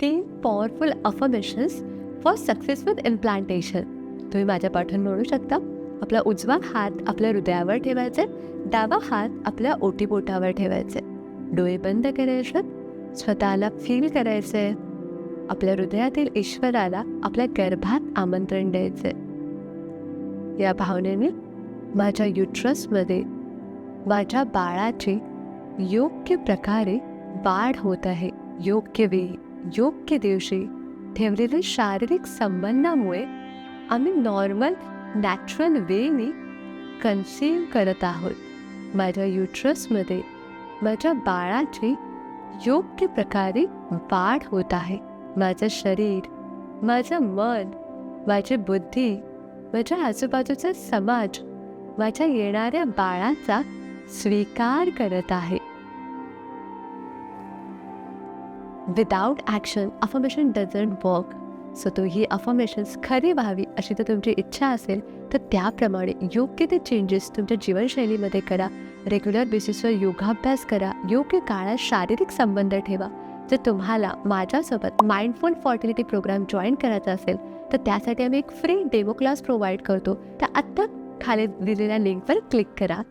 तीन powerful affirmations for successful implantation तुम्ही माझ्या पाठून म्हणू शकता. आपला उजवा हात आपल्या हृदयावर ठेवायचे. डावा हात आपल्या ओटीपोटावर ठेवायचे. डोळे बंद करायचे. स्वतःला फील करायचे. आपल्या हृदयातील ईश्वराला आपल्या गर्भात आमंत्रण द्यायचे. या भावनेने माझ्या युट्रसमध्ये माझ्या बाळाची योग्य प्रकारे वाढ होत आहे. योग्य वेळी. योग्य दिवशी ठेवलेल्या शारीरिक संबंधामुळे आम्ही नॉर्मल नॅचरल वेने कन्सिव्ह करत आहोत. माझ्या युट्रसमध्ये माझ्या बाळाची योग्य प्रकारे वाढ होत आहे. माझं शरीर माझं मन माझी बुद्धी माझ्या आजूबाजूचा समाज माझ्या येणाऱ्या बाळाचा स्वीकार करत आहे. Without action affirmation doesn't work so तो ही अफर्मेशन्स खरी व्हावी अशी तर तुमची इच्छा असेल तर त्याप्रमाणे योग्य ते चेंजेस तुमच्या जीवनशैलीमध्ये करा. रेग्युलर बेसिसवर योगाभ्यास करा. योग्य काळात शारीरिक संबंध ठेवा. जर तुम्हाला माझ्यासोबत माइंडफुल फॉर्टिलिटी प्रोग्राम जॉईन करायचा असेल तर त्यासाठी आम्ही एक फ्री डेमो क्लास प्रोव्हाइड करतो. तर आत्ता खाली दिलेल्या लिंकवर क्लिक करा.